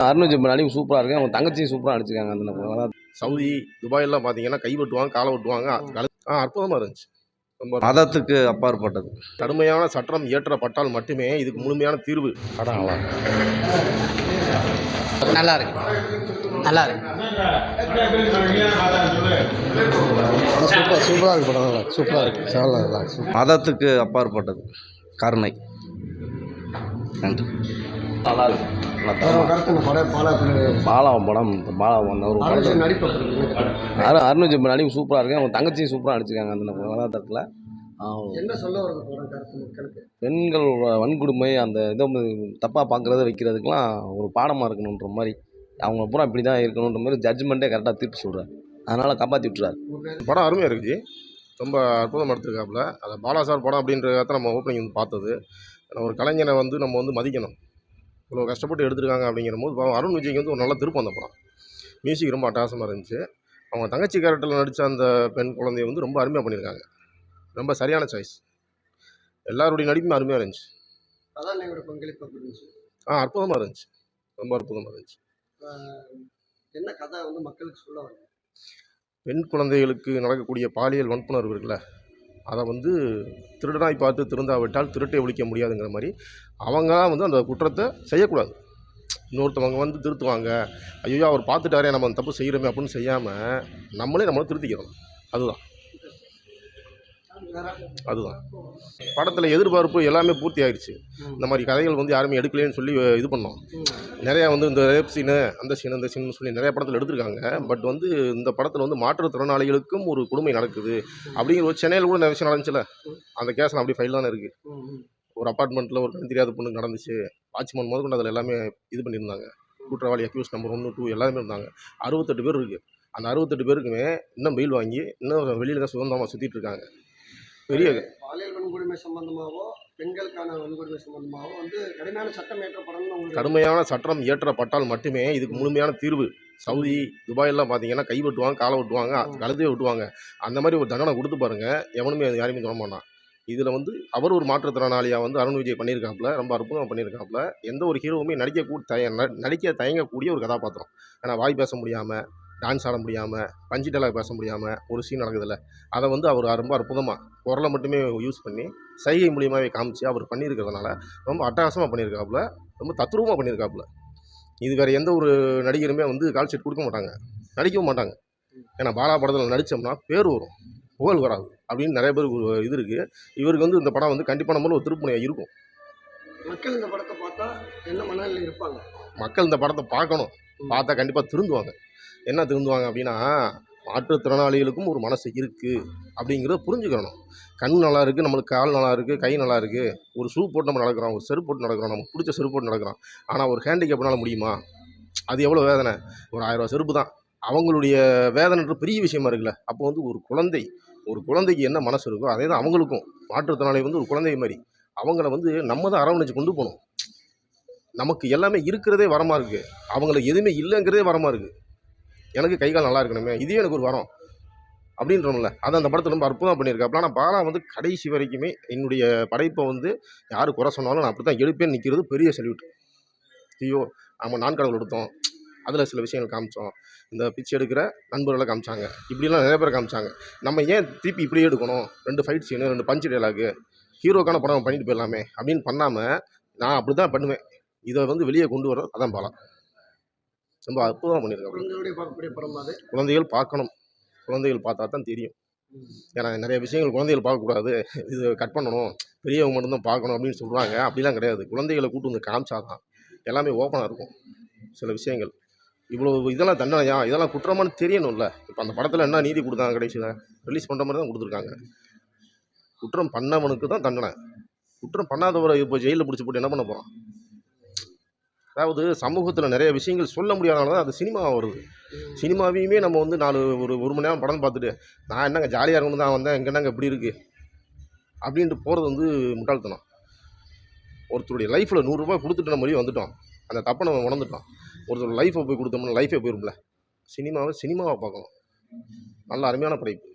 அருண் ஜெபன் நடிப்பு சூப்பராக இருக்கு. அவங்க தங்கச்சியும் சூப்பராக நடிச்சிருக்காங்க அந்த படம் சவுதி துபாயெல்லாம் பார்த்தீங்கன்னா கை வெட்டுவாங்க காலை வெட்டுவாங்க ஆ. அற்புதமாக இருந்துச்சு. ரொம்ப மதத்துக்கு அப்பாற்பட்டது. கடுமையான சட்டம் இயற்றப்பட்டால் மட்டுமே இதுக்கு முழுமையான தீர்வு படம் நல்லா இருக்கு. நல்லா இருக்கு. சூப்பர் சூப்பராக இருக்கு படம். நல்லா சூப்பராக இருக்கு. மதத்துக்கு அப்பாற்பட்டது. கருணை. நன்றி நல்லா இருக்கு. கருத்து இந்த படம் பாலா பாலா படம் இந்த பாலா ஒன் ஒரு நடிப்பு அருண் நடிப்பு சூப்பராக இருக்கு. அவங்க தங்கச்சியும் சூப்பராக நடிச்சிருக்காங்க அந்த கதாபாத்திரத்தில். என்ன சொல்ல வருது படம் கருத்து மக்களுக்கு? பெண்கள் வன்கொடுமை அந்த இதை தப்பாக பார்க்குறத வைக்கிறதுக்கெலாம் ஒரு பாடமாக இருக்கணுன்ற மாதிரி. அவங்க பூரா இப்படி தான் இருக்கணுன்ற மாதிரி ஜட்ஜ்மெண்ட்டே கரெக்டாக தீர்ப்பு சொல்கிறார் அதனால் காப்பாற்றி விட்டுறாரு. படம் அருமையாக இருக்குது ரொம்ப அற்புதமாக எடுத்திருக்காப்புல. அதை பாலா சார் படம் அப்படின்றத நம்ம ஓப்பனிங் வந்து பார்த்தது. ஒரு கலைஞனை வந்து நம்ம வந்து மதிக்கணும். இவ்வளோ கஷ்டப்பட்டு எடுத்திருக்காங்க அப்படிங்கிற போது பாவம் அருண் விஜய்க்கு வந்து ஒரு நல்ல திருப்பம் அந்த படம். மியூசிக் ரொம்ப அட்டகாசமாக இருந்துச்சு. அவங்க தங்கச்சி கேரக்டரில் நடித்த அந்த பெண் குழந்தைய வந்து ரொம்ப அருமையாக பண்ணியிருக்காங்க. ரொம்ப சரியான சாய்ஸ் எல்லாருடைய நடிப்புமே அருமையாக இருந்துச்சு. கதாநாயகோட பங்களிப்பு இருந்துச்சு? ஆ அற்புதமாக இருந்துச்சு. ரொம்ப அற்புதமாக இருந்துச்சு. என்ன கதை வந்து மக்களுக்கு சொல்ல பெண் குழந்தைகளுக்கு நடக்கக்கூடிய பாலியல் வன்புணர்வு இருக்குல்ல? அதை வந்து திருடனாய் பார்த்து திருந்தாவிட்டால் திருட்டை ஒழிக்க முடியாதுங்கிற மாதிரி அவங்க வந்து அந்த குற்றத்தை செய்யக்கூடாது. இன்னொருத்தவங்க வந்து திருத்துவாங்க. ஐயோ அவர் பார்த்துட்டாரே நம்ம அந்த தப்பு செய்கிறோமே அப்படின்னு செய்யாமல் நம்மளே நம்மளை திருத்திக்கிறோம். அதுதான். அதுதான். படத்தில் எதிர்பார்ப்பு எல்லாமே பூர்த்தி ஆயிடுச்சு. இந்த மாதிரி கதைகள் வந்து யாருமே எடுக்கலைன்னு சொல்லி இது பண்ணோம். நிறையா வந்து இந்த ரேப் சீனு அந்த சீனு இந்த சீனு சொல்லி நிறைய படத்தில் எடுத்திருக்காங்க. பட் வந்து இந்த படத்தில் வந்து மாற்றுத்திறனாளிகளுக்கும் ஒரு கொடுமை நடக்குது. அப்படிங்கிற ஒரு சென்னையில் கூட நிறைய விஷயம் நடந்துச்சுல. அந்த கேஸ் அப்படி ஃபைல் தானே இருக்குது ஒரு அப்பார்ட்மெண்ட்டில் ஒரு தெரியாத பொண்ணு நடந்துச்சு. வாட்ச்மேன் முதற்கொண்டு அதில் எல்லாமே இது பண்ணியிருந்தாங்க. குற்றவாளி அக்யூஸ் நம்பர் ஒன்று டூ எல்லாருமே இருந்தாங்க. அறுபத்தெட்டு பேர் இருக்குது அந்த அறுபத்தெட்டு பேருக்குமே இன்னும் பெயில் வாங்கி இன்னும் வெளியில் தான் சுதந்திரமாக சுற்றிட்டு இருக்காங்க. பெரிய பாலியல் வன்கொடுமை சம்பந்தமாவோ பெண்களுக்கான வன்கொடுமை சம்பந்தமாவோ வந்து கடுமையான சட்டம் ஏற்றப்படணும்னு உங்களுக்கு கடுமையான சட்டம் இயற்றப்பட்டால் மட்டுமே இதுக்கு முழுமையான தீர்வு. சவுதி துபாயெல்லாம் பார்த்தீங்கன்னா கை வெட்டுவாங்க காலை வெட்டுவாங்க கழுத்தையே வெட்டுவாங்க. அந்த மாதிரி ஒரு தண்டனை கொடுத்து பாருங்க. எவனுமே அது யாருமே சொல்ல மாட்டான். இதில் வந்து அவர் ஒரு மாற்றுத்திறனாளியாக வந்து அருண் விஜய் பண்ணியிருக்காப்புல ரொம்ப அற்புதமாக பண்ணியிருக்காப்புல எந்த ஒரு ஹீரோவுமே நடிக்க கூ தய நடிக்க தயங்கக்கூடிய ஒரு கதாபாத்திரம். ஏன்னா வாய் பேச முடியாமல் டான்ஸ் ஆட முடியாமல் பஞ்சு டயலாக் பேச முடியாமல் ஒரு சீன் நடக்குதுல்ல அதை வந்து அவர் ரொம்ப அற்புதமாக குரலை மட்டுமே யூஸ் பண்ணி சைகை மூலியமாகவே காமிச்சு அவர் பண்ணியிருக்கிறதுனால ரொம்ப அட்டகாசமாக பண்ணியிருக்காப்புல ரொம்ப தத்ரூபமாக பண்ணியிருக்காப்புல. இது வேறு எந்த ஒரு நடிகருமே வந்து கால் ஷீட் கொடுக்க மாட்டாங்க நடிக்கவும் மாட்டாங்க. ஏன்னா பாலா படத்தில் நடித்தோம்னா பேர் வரும் புகழ் வராது அப்படின்னு நிறைய ஒரு இது இருக்குது இவருக்கு வந்து இந்த படம் வந்து கண்டிப்பான முறையில் ஒரு திருப்பணியாக இருக்கும். மக்கள் இந்த படத்தை பார்த்தா என்ன மனநிலையில் இருப்பாங்க? மக்கள் இந்த படத்தை பார்க்கணும். பார்த்தா கண்டிப்பாக திருந்துவாங்க. என்ன திருந்துவாங்க அப்படின்னா மாற்றுத்திறனாளிகளுக்கும் ஒரு மனசு இருக்குது அப்படிங்கிறத புரிஞ்சுக்கணும். கண் நல்லா இருக்குது நம்மளுக்கு கால் நல்லா இருக்குது கை நல்லா இருக்குது ஒரு ஷூ போட்டு நம்ம நடக்கிறோம் ஒரு செருப்பு போட்டு நடக்கிறோம் நமக்கு பிடிச்ச செருப்பு போட்டு நடக்கிறோம். ஆனால் ஒரு ஹேண்டிகேப்னால முடியுமா? அது எவ்வளோ வேதனை? ஒரு ஆயிரம் ரூபா செருப்பு தான். அவங்களுடைய வேதனைன்ற பெரிய விஷயமா இருக்குல்ல அப்போ வந்து ஒரு குழந்தை ஒரு குழந்தைக்கு என்ன மனசு இருக்கோ அதே தான் அவங்களுக்கும் மாற்றுத்திறனாளி வந்து ஒரு குழந்தை மாதிரி. அவங்கள வந்து நம்ம தான் அரவணைச்சு கொண்டு போகணும். நமக்கு எல்லாமே இருக்கிறதே வரமாக இருக்குது அவங்களுக்கு எதுவுமே இல்லைங்கிறதே வரமாக இருக்குது எனக்கு கை கால் நல்லா இருக்கணுமே இதுவே எனக்கு ஒரு வரம் அப்படின்றோம்ல. அதை அந்த படத்தில் ரொம்ப அற்புதமாக பண்ணியிருக்காப்புல ஆனால் பாலா வந்து கடைசி வரைக்குமே என்னுடைய படைப்பை வந்து யார் குறை சொன்னாலும் நான் அப்படி தான் எழுப்பேன் நிற்கிறது பெரிய சல்யூட். ஐயோ நம்ம நான் கடவுள் எடுத்தோம் அதில் சில விஷயங்கள் காமிச்சோம். இந்த பிச்சை எடுக்கிற நண்பர்களை காமிச்சாங்க. இப்படிலாம் நிறைய பேர் காமிச்சாங்க. நம்ம ஏன் திருப்பி இப்படியே எடுக்கணும்? ரெண்டு ஃபைட் சீனு ரெண்டு பஞ்சு டைலாகு ஹீரோக்கான படம் பண்ணிட்டு போயிடலாமே அப்படின்னு பண்ணாமல் நான் அப்படி தான் பண்ணுவேன். இதை வந்து வெளியே கொண்டு வர அதான் பாலா. ரொம்ப அற்புதமாக பண்ணியிருக்காங்க குழந்தைகள் பார்க்கணும். குழந்தைகள் பார்த்தா தான் தெரியும். ஏன்னா நிறைய விஷயங்கள் குழந்தைகள் பார்க்கக்கூடாது இது கட் பண்ணணும். பெரியவங்க மட்டும்தான் பார்க்கணும் அப்படின்னு சொல்கிறாங்க அப்படிலாம் கிடையாது. குழந்தைகளை கூட்டு வந்து காமிச்சாதான் எல்லாமே ஓப்பனாக இருக்கும். சில விஷயங்கள். இவ்வளோ இதெல்லாம் தண்டனையா? இதெல்லாம் குற்றமானு தெரியணும்ல. இப்போ அந்த படத்தில் என்ன நீதி கொடுத்தாங்க கடைசியில்? ரிலீஸ் பண்ணுற மாதிரி தான் கொடுத்துருக்காங்க. குற்றம் பண்ணவனுக்கு தான் தண்டனை. குற்றம் பண்ணாதவரை இப்போ ஜெயிலில் பிடிச்சி போட்டு என்ன பண்ண போகிறான் அதாவது சமூகத்தில் நிறைய விஷயங்கள் சொல்ல முடியாதனால தான் அது சினிமா வருது. சினிமாவையுமே நம்ம வந்து நாலு ஒரு ஒரு மணி நேரம் படம் பார்த்துட்டு நான் என்னங்க ஜாலியாக இருக்கணும் தான் வந்தேன் எங்க எப்படி இப்படி இருக்குது அப்படின்ட்டு போகிறது வந்து முட்டாள்தனம். ஒருத்தருடைய லைஃப்பில் நூறுரூபா கொடுத்துட்டு நம்ம வெளியே வந்துட்டோம். அந்த தப்பை நம்ம உணர்ந்துட்டோம் ஒருத்தர் லைஃப்பை போய் கொடுத்தோம்னா லைஃபே போயிரும்ல சினிமாவை சினிமாவை பார்க்கணும். நல்ல அருமையான படைப்பு.